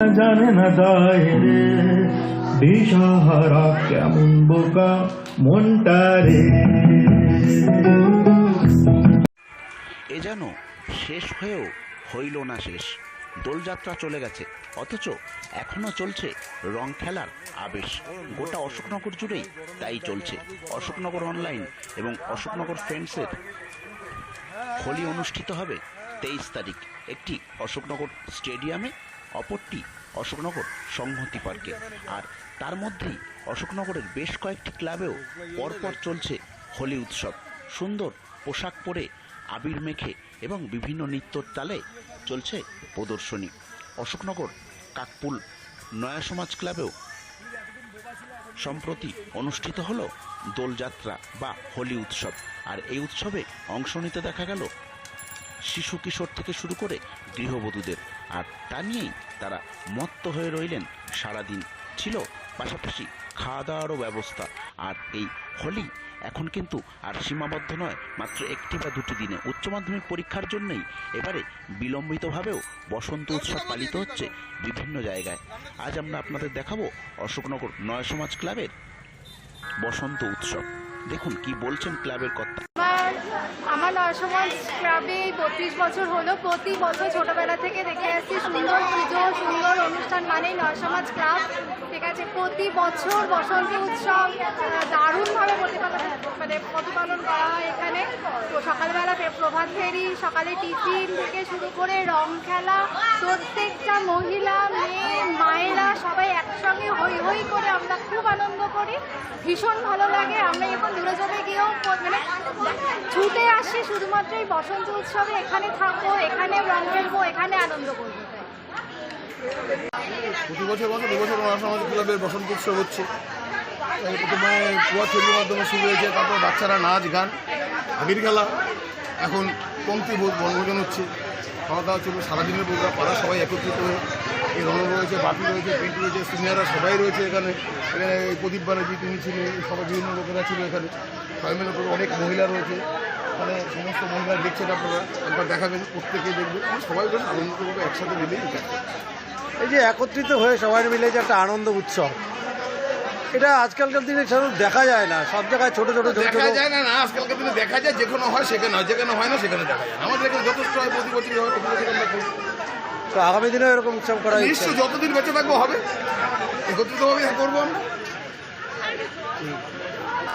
জানে না যায় রে দিশাহারা কেমন বোকা মনটা রে। এ যেন শেষ হয়েও হইল না শেষ। দোলযাত্রা চলে গেছে, অথচ এখনও চলছে রং খেলার আবেশ। গোটা অশোকনগর জুড়েই তাই চলছে। অশোকনগর অনলাইন এবং অশোকনগর ফ্রেন্ডসের হোলি অনুষ্ঠিত হবে তেইশ তারিখ। একটি অশোকনগর স্টেডিয়ামে অপরটি অশোকনগর সংহতি পার্কে। আর তার মধ্যেই অশোকনগরের বেশ কয়েকটি ক্লাবেও পরপর চলছে হোলি উৎসব। সুন্দর পোশাক পরে আবির মেখে এবং বিভিন্ন নৃত্যর তালে চলছে প্রদর্শনী। অশোকনগর কাকপুল নয়া সমাজ ক্লাবেও সম্প্রতি অনুষ্ঠিত হলো দোলযাত্রা বা হোলি উৎসব। আর এই উৎসবে অংশ নিতে দেখা গেল শিশু কিশোর থেকে শুরু করে গৃহবধূদের। আর তা নিয়েই তারা মত্ত হয়ে রইলেন। সারাদিন ছিল পাশাপাশি খাওয়া দাওয়ারও ব্যবস্থা। আর এই হোলি এখন কিন্তু আর সীমাবদ্ধ নয়, মাত্র একটি বা দুটি দিনে। উচ্চ মাধ্যমিক পরীক্ষার জন্যই এবারে বিলম্বিতভাবেও বসন্ত উৎসব পালিত হচ্ছে বিভিন্ন জায়গায়। আজ আমরা আপনাদের দেখাবো অশোকনগর নয় সমাজ ক্লাবের বসন্ত উৎসব। দেখুন কি বলছেন ক্লাবের কর্তা। আমার আমার নরসমাজ ক্লাবে বত্রিশ বছর হলো। প্রতি বছর ছোটবেলা থেকে দেখে আসছি, সুন্দর পুজো, সুন্দর অনুষ্ঠান মানেই নরসমাজ ক্লাব। ঠিক আছে, প্রতি বছর বসন্ত উৎসব দারুণভাবে প্রতিপালন মানে প্রতিপালন করা হয় এখানে। তো সকালবেলা প্রভাত ফেরি, সকালে টিফিন থেকে শুরু করে রং খেলা, প্রত্যেকটা মহিলা, মেয়ে, মায়েরা সবাই একসঙ্গে হই হই করে আমরা খুব আনন্দ করি। ভীষণ ভালো লাগে। আমরা এখন দূরে যাবে গিয়েও মানে আসি শুধুমাত্র এই বসন্ত উৎসবে। এখানে থাকব, এখানে রং খেলব, এখানে আনন্দ করব। প্রতি বছর মতো এবছর সমাজ ক্লাবের বসন্ত উৎসব হচ্ছে। প্রথমে কুয়া ছবির মাধ্যমে শুরু হয়েছে, তারপর বাচ্চারা নাচ, গান আবির খেলা। এখন ভোজ বনভোজন হচ্ছে। খাওয়া দাওয়া চলবে, সারাদিনের প্রোগ্রাম পাড়া সবাই একত্রিত হয়ে এই রং রয়েছে বাপি রয়েছে পিন্টু রয়েছে, সিনিয়ররা সবাই রয়েছে এখানে। এখানে প্রদীপ ব্যানার্জি, তিনি ছিলেন সবাই বিভিন্ন লোকেরা ছিল এখানে। সবাই মিলে অনেক মহিলা রয়েছে। এখানে সমস্ত মহিলা দেখছেন আপনারা একবার দেখাবেন প্রত্যেকে দেখবেন সবাই যেন আনন্দভাবে একসাথে মিলেই এই যে একত্রিত হয়ে সবাই মিলে যে একটা আনন্দ উৎসব এটা আজকালকার দিনে সেরকম দেখা যায় না। সব জায়গায় ছোট ছোট দেখা যায় না না আজকালকার দিনে দেখা যায় যেখানে হয় সেখানে হয় যেখানে হয় না সেখানে দেখা যায় আমাদের এখানে যথেষ্ট হয় প্রতি বছরই হয় প্রতি বছর তো আগামী দিনেও এরকম উৎসব করা নিশ্চয় যতদিন বেঁচে থাকব হবে। একত্রিতভাবে করব আমরা।